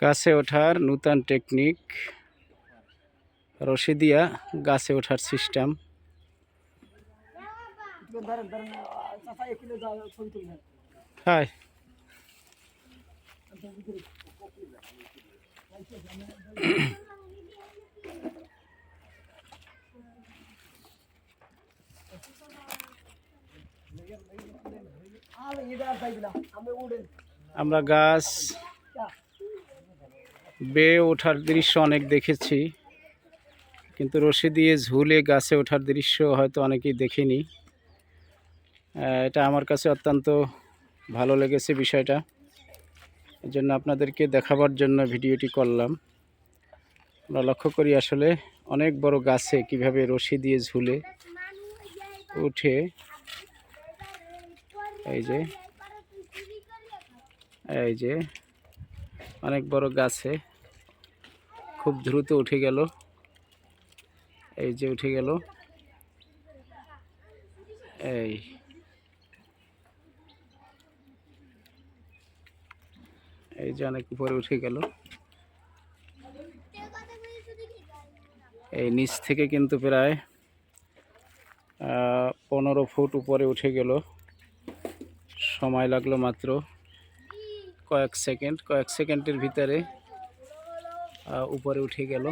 গাছে ওঠার নূতন টেকনিক রশি দিয়া গাছে ওঠার সিস্টেম হাই আমরা গাছ বেয়ে ওঠার দৃশ্য অনেক দেখেছি কিন্তু রশি দিয়ে ঝুলে গাছে ওঠার দৃশ্য হয়তো অনেকেই দেখিনি। এটা আমার কাছে অত্যন্ত ভালো লেগেছে বিষয়টা। এই জন্য আপনাদেরকে দেখাবার জন্য ভিডিওটি করলাম। আমরা লক্ষ্য করি আসলে অনেক বড় গাছে কীভাবে রশি দিয়ে ঝুলে উঠে এই যে এই যে, অনেক বড় গাছে খুব দ্রুত উঠে গেল। এই যে উঠে গেল। এই। এই যে অনেক উপরে উঠে গেল। এই নিচ থেকে কিন্তু প্রায় পনেরো ফুট উপরে উঠে গেল। সময় লাগল মাত্র কয়েক সেকেন্ড, কয়েক সেকেন্ডের ভিতরে উপরে উঠে গেল।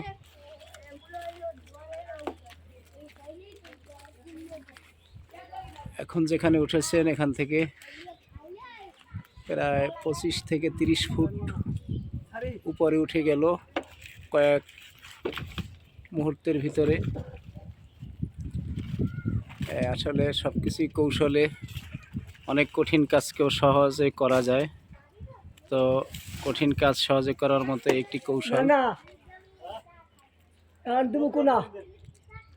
এখন যেখানে উঠেছেন, এখান থেকে প্রায় পঁচিশ থেকে তিরিশ ফুট উপরে উঠে গেল কয়েক মুহূর্তের ভিতরে। আসলে সব কিছুই কৌশলে অনেক কঠিন কাজকেও সহজে করা যায়। তো কঠিন কাজ সহজে করার মতো একটি কৌশল।